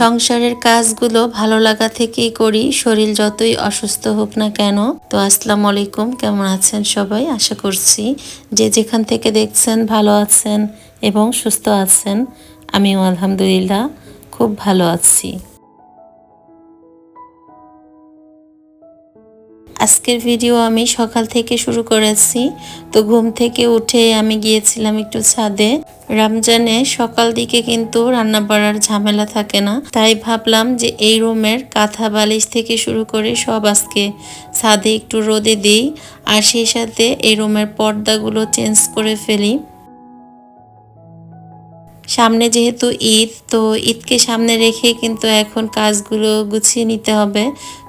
সংসারের কাজগুলো ভালো লাগা থেকেই করি, শরীর যতই অসুস্থ হোক না কেন। তো আসসালাম আলাইকুম, কেমন আছেন সবাই? আশা করছি যে যেখান থেকে দেখছেন ভালো আছেন এবং সুস্থ আছেন। আমিও আলহামদুলিল্লাহ, খুব ভালো আছি। আজকের ভিডিও আমি সকাল থেকে শুরু করেছি। তো ঘুম থেকে উঠে আমি গিয়েছিলাম একটু ছাদে। রমজানে সকাল দিকে কিন্তু রান্না বাড়ার ঝামেলা থাকে না। তাই ভাবলাম যে এই রুমের কাঁথা বালিশ থেকে শুরু করে সব আজকে ছাদে একটু রোদে দিই, আর সেই সাথে এই রুমের পর্দাগুলো চেঞ্জ করে ফেলি। সামনে যেহেতু ঈদ, তো ঈদকে সামনে রেখে কিন্তু এখন কাজগুলো গুছিয়ে নিতে হবে।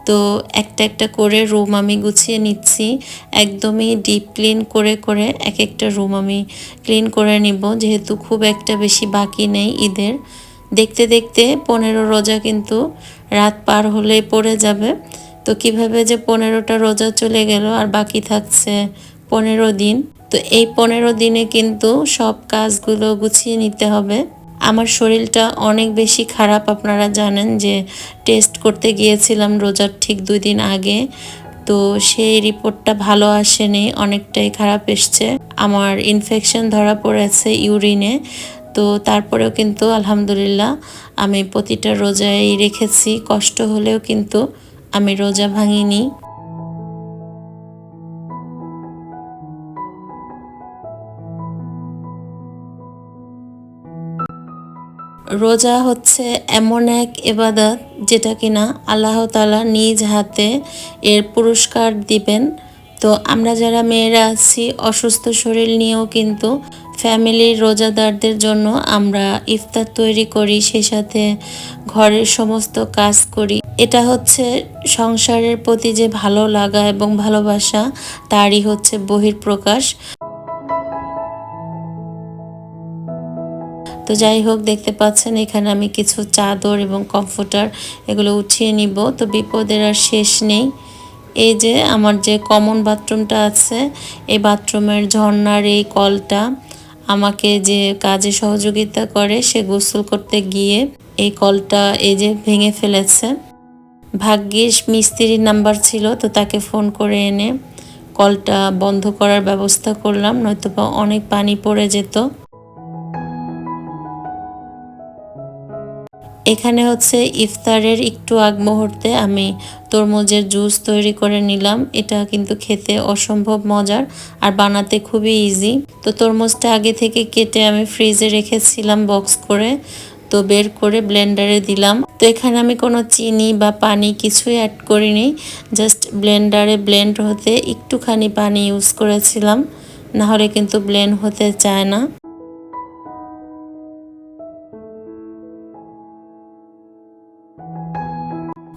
তো একটা একটা করে রুম আমি গুছিয়ে নিচ্ছি। একদমই ডিপ ক্লিন করে করে এক একটা রুম আমি ক্লিন করে নিব। যেহেতু খুব একটা বেশি বাকি নেই ঈদের। দেখতে দেখতে পনেরো রোজা কিন্তু রাত পার হলেই পড়ে যাবে। তো কীভাবে যে পনেরোটা রোজা চলে গেল আর বাকি থাকছে পনেরো দিন। তো এই পনেরো দিনে কিন্তু সব কাজগুলো গুছিয়ে নিতে হবে। আমার শরীরটা অনেক বেশি খারাপ, আপনারা জানেন যে টেস্ট করতে গিয়েছিলাম রোজার ঠিক দুই দিন আগে। তো সেই রিপোর্টটা ভালো আসেনি, অনেকটাই খারাপ এসছে। আমার ইনফেকশন ধরা পড়েছে ইউরিনে তো তারপরেও কিন্তু আলহামদুলিল্লাহ আমি প্রতিটা রোজাই রেখেছি। কষ্ট হলেও কিন্তু আমি রোজা ভাঙিনি। রোজা হচ্ছে এমন এক এবাদত যেটা কিনা আল্লাহ তালা নিজ হাতে এর পুরস্কার দিবেন। তো আমরা যারা মেয়েরা আছি, অসুস্থ শরীর নিয়েও কিন্তু ফ্যামিলির রোজাদারদের জন্য আমরা ইফতার তৈরি করি, সেই সাথে ঘরের সমস্ত কাজ করি। এটা হচ্ছে সংসারের প্রতি যে ভালো লাগা এবং ভালোবাসা, তারই হচ্ছে বহির্প্রকাশ তো যাই হোক, দেখতে পাচ্ছেন এখানে আমি কিছু চাদর এবং কমফোর্টার এগুলো উঠিয়ে নিব। তো বিপদের আর শেষ নেই। এই যে আমার যে কমন বাথরুমটা আছে, এই বাথরুমের ঝর্নার এই কলটা আমাকে যে কাজে সহযোগিতা করে, সে গোসল করতে গিয়ে এই কলটা এই যে ভেঙে ফেলেছে। ভাগ্যিস মিস্ত্রির নাম্বার ছিল, তো তাকে ফোন করে এনে কলটা বন্ধ করার ব্যবস্থা করলাম নয়তো অনেক পানি পড়ে যেত। এখানে হচ্ছে ইফতারের একটু আগ মুহূর্তে আমি তরমুজের জুস তৈরি করে নিলাম। এটা কিন্তু খেতে অসম্ভব মজার আর বানাতে খুবই ইজি তো তরমুজটা আগে থেকে কেটে আমি ফ্রিজে রেখেছিলাম বক্স করে। তো বের করে ব্লেন্ডারে দিলাম। তো এখানে আমি কোনো চিনি বা পানি কিছুই অ্যাড করিনি। জাস্ট ব্লেন্ডারে ব্লেন্ড হতে একটুখানি পানি ইউজ করেছিলাম। নাহলে কিন্তু ব্লেন্ড হতে চায় না।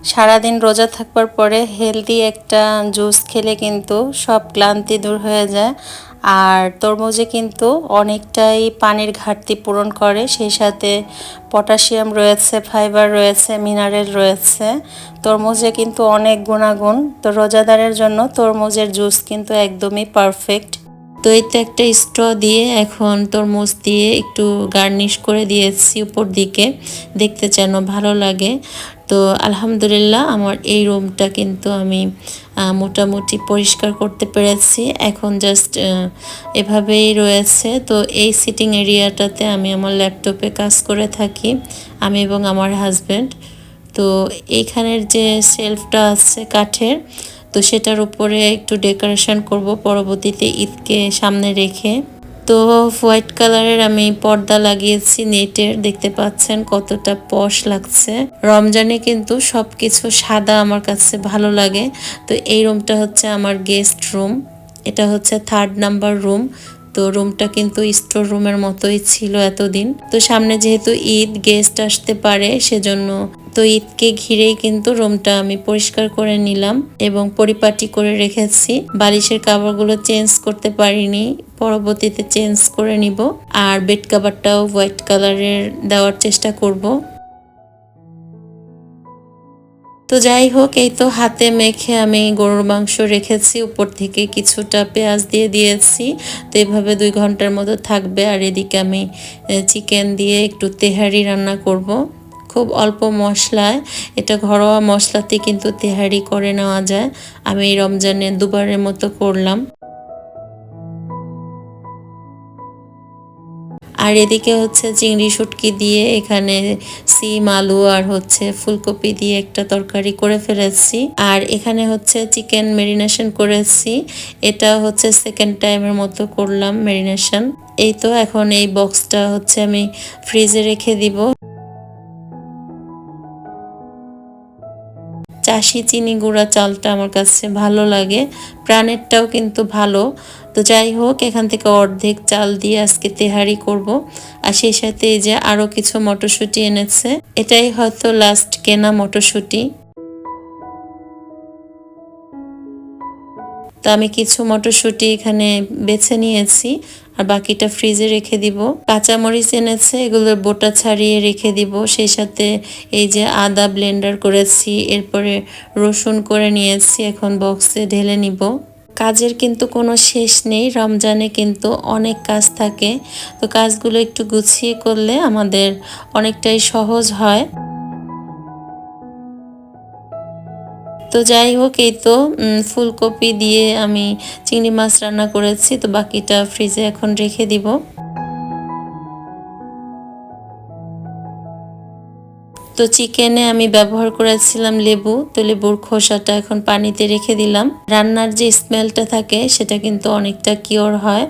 সারাদিন রোজা থাকবার পরে হেলদি একটা জুস খেলে কিন্তু সব ক্লান্তি দূর হয়ে যায়। আর তরমুজে কিন্তু অনেকটাই পানির ঘাটতি পূরণ করে, সেই সাথে পটাশিয়াম রয়েছে ফাইবার রয়েছে মিনারেল রয়েছে। তরমুজে কিন্তু অনেক গুণাগুণ। তো রোজাদারের জন্য তরমুজের জুস কিন্তু একদমই পারফেক্ট তো এতে একটা স্ট্র দিয়ে এখন তরমুজ দিয়ে একটু গার্নিশ করে দিয়েছি উপর দিকে। দেখতে যেন ভালো লাগে। তো আলহামদুলিল্লাহ আমার এই রুমটা কিন্তু আমি মোটামুটি পরিষ্কার করতে পেরেছি। এখন জাস্ট এভাবেই রয়েছে। তো এই সিটিং এরিয়াটাতে আমি আমার ল্যাপটপে কাজ করে থাকি, আমি এবং আমার হাজব্যান্ড তো এইখানের যে সেলফটা আছে কাঠের, তো সেটার উপরে একটু ডেকোরেশন করব। পরবর্তীতে ঈদকে সামনে রেখে তো হোয়াইট কালারের আমি পর্দা লাগিয়েছি নেটের, দেখতে পাচ্ছেন কতটা পশ লাগছে। রমজানে কিন্তু সব কিছু সাদা আমার কাছে ভালো লাগে। তো এই রুমটা হচ্ছে আমার গেস্ট রুম, এটা হচ্ছে থার্ড নাম্বার রুম। তো রুমটা কিন্তু স্টোর রুমের মতোই ছিল এতদিন। তো সামনে যেহেতু ঈদ, গেস্ট আসতে পারে, সেজন্য তো ঈদকে ঘিরেই কিন্তু রুমটা আমি পরিষ্কার করে নিলাম এবং পরিপাটি করে রেখেছি। বালিশের কাভারগুলো চেঞ্জ করতে পারিনি, পরবর্তীতে চেঞ্জ করে নিব। আর বেড কাভারটাও হোয়াইট কালারের দেওয়ার চেষ্টা করব। তো যাই হোক, এই তো হাতে মেখে আমি গরুর মাংস রেখেছি, উপর থেকে কিছুটা পেঁয়াজ দিয়ে দিয়েছি। তো এভাবে দুই ঘণ্টার মতো থাকবে। আর এদিকে আমি চিকেন দিয়ে একটু তেহারি রান্না করব। খুব অল্প মশলায়। এটা ঘরোয়া মশলাতে কিন্তু তেহারি করে নেওয়া যায়। আমি রমজানে দুবারের মতো করলাম। আর এদিকে হচ্ছে চিংড়ি শুটকি দিয়ে এখানে সিম, আলু আর হচ্ছে ফুলকপি দিয়ে একটা তরকারি করে ফেলেছি। আর এখানে হচ্ছে চিকেন মেরিনেশন করেছি এটা হচ্ছে সেকেন্ড টাইমের মতো করলাম মেরিনেশন এই তো এখন এই বক্সটা হচ্ছে আমি ফ্রিজে রেখে দিব। চাষি চিনি গুঁড়া চালটা আমার কাছে ভালো লাগে। প্রাণেরটাও কিন্তু ভালো। তো যাই হোক, এখান থেকে অর্ধেক চাল দিয়ে আজকে তেহারি করব। আর সেই সাথে এই যে আরও কিছু মটরশুঁটি এনেছে। এটাই হয়তো লাস্ট কেনা মটরশুঁটি। তো আমি কিছু মটরশুঁটি এখানে বেছে নিয়েছি, আর বাকিটা ফ্রিজে রেখে দিব। কাঁচামরিচ এনেছে এগুলোর বোটা ছাড়িয়ে রেখে দিব। সেই সাথে এই যে আদা ব্লেন্ডার করেছি, এরপরে রসুন করে নিয়েছি, এখন বক্সে ঢেলে নিব। কাজের কিন্তু কোনো শেষ নেই, রমজানে কিন্তু অনেক কাজ থাকে। তো কাজগুলো একটু গুছিয়ে করলে আমাদের অনেকটাই সহজ হয়। তো যাই হোক, এই তো ফুলকপি দিয়ে আমি চিংড়ি মাছ রান্না করেছি, তো বাকিটা ফ্রিজে এখন রেখে দিব। তো চিকেনে আমি ব্যবহার করেছিলাম লেবু, তো লেবুর খোসাটা এখন পানিতে রেখে দিলাম। রান্নার যে স্মেলটা থাকে, সেটা কিন্তু অনেকটা কিওর হয়।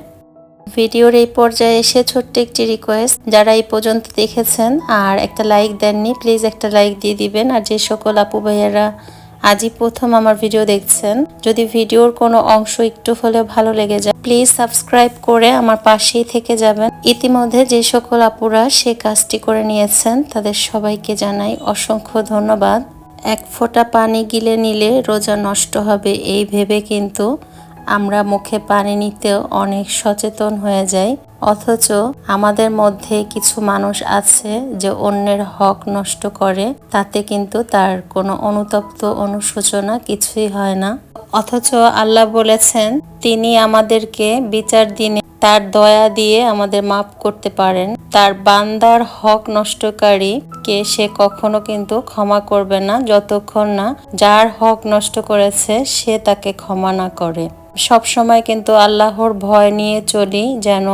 ভিডিওর এই পর্যায়ে এসে ছোট্ট একটি রিকোয়েস্ট যারা এই পর্যন্ত দেখেছেন আর একটা লাইক দেননি প্লিজ একটা লাইক দিয়ে দিবেন। আর যে সকল আপু ভাইয়ারা আজই প্রথম আমার ভিডিও দেখছেন। যদি ভিডিওর কোনো অংশ একটু হলেও ভালো লেগে যায় প্লিজ সাবস্ক্রাইব করে আমার পাশেই থেকে যাবেন। ইতিমধ্যে যে সকল আপুরা সে কাজটি করে নিয়েছেন, তাদের সবাইকে জানাই অসংখ্য ধন্যবাদ। এক ফোঁটা পানি গিলে নিলে রোজা নষ্ট হবে, এই ভেবে কিন্তু আমরা মুখে পানি নিতেও অনেক সচেতন হয়ে যাই। অথচ আমাদের মধ্যে কিছু মানুষ আছে যে অন্যের হক নষ্ট করে, তাতে কিন্তু তার কোনো অনুতপ্ত অনুশোচনা কিছুই হয় না। অথচ আল্লাহ বলেছেন, তিনি আমাদেরকে বিচার দিনে তার দয়া দিয়ে আমাদের মাফ করতে পারেন। তার বান্দার হক নষ্টকারী কে সে কখনো কিন্তু ক্ষমা করবে না, যতক্ষণ না যার হক নষ্ট করেছে, সে তাকে ক্ষমা না করে। সব সময় কিন্তু আল্লাহর ভয় নিয়ে চলি, যেন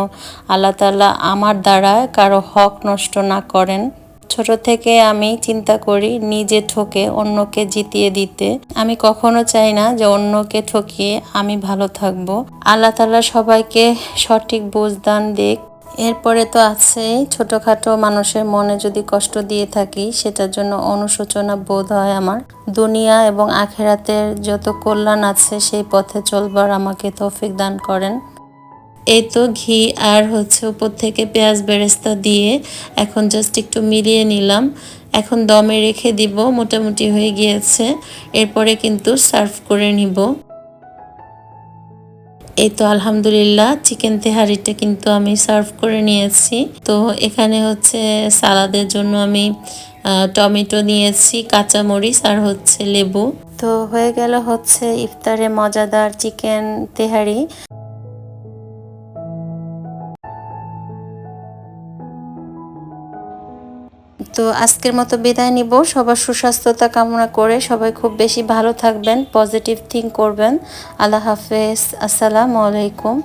আল্লাহ তাল্লাহ আমার দ্বারা কারও হক নষ্ট না করেন। ছোট থেকে আমি চিন্তা করি নিজে ঠকে অন্যকে জিতিয়ে দিতে। আমি কখনো চাই না যে অন্যকে ঠকিয়ে আমি ভালো থাকব। আল্লাহ তালা সবাইকে সঠিক বোঝদান দিক। এরপরে তো আছে ছোটোখাটো মানুষের মনে যদি কষ্ট দিয়ে থাকি, সেটার জন্য অনুশোচনা বোধ হয় আমার। দুনিয়া এবং আখেরাতের যত কল্যাণ আছে, সেই পথে চলবার আমাকে তৌফিক দান করেন। এই তো ঘি আর হচ্ছে উপর থেকে পেঁয়াজ বেরেস্তা দিয়ে এখন জাস্ট একটু মিলিয়ে নিলাম। এখন দমে রেখে দিব, মোটামুটি হয়ে গিয়েছে। এরপরে কিন্তু সার্ভ করে নিব। এই তো আলহামদুলিল্লাহ চিকেন তেহারিটা কিন্তু আমি সার্ভ করে নিয়েছি। তো এখানে হচ্ছে সালাদের জন্য আমি টমেটো নিয়েছি, কাঁচামরিচ আর হচ্ছে লেবু। তো হয়ে গেল হচ্ছে ইফতারে মজাদার চিকেন তেহারি। তো আজকের মতো বিদায় নিব। সবার সুস্বাস্থ্যতা কামনা করে সবাই খুব বেশি ভালো থাকবেন পজিটিভ থিঙ্ক করবেন। আল্লাহ হাফেজ। আসসালামু আলাইকুম।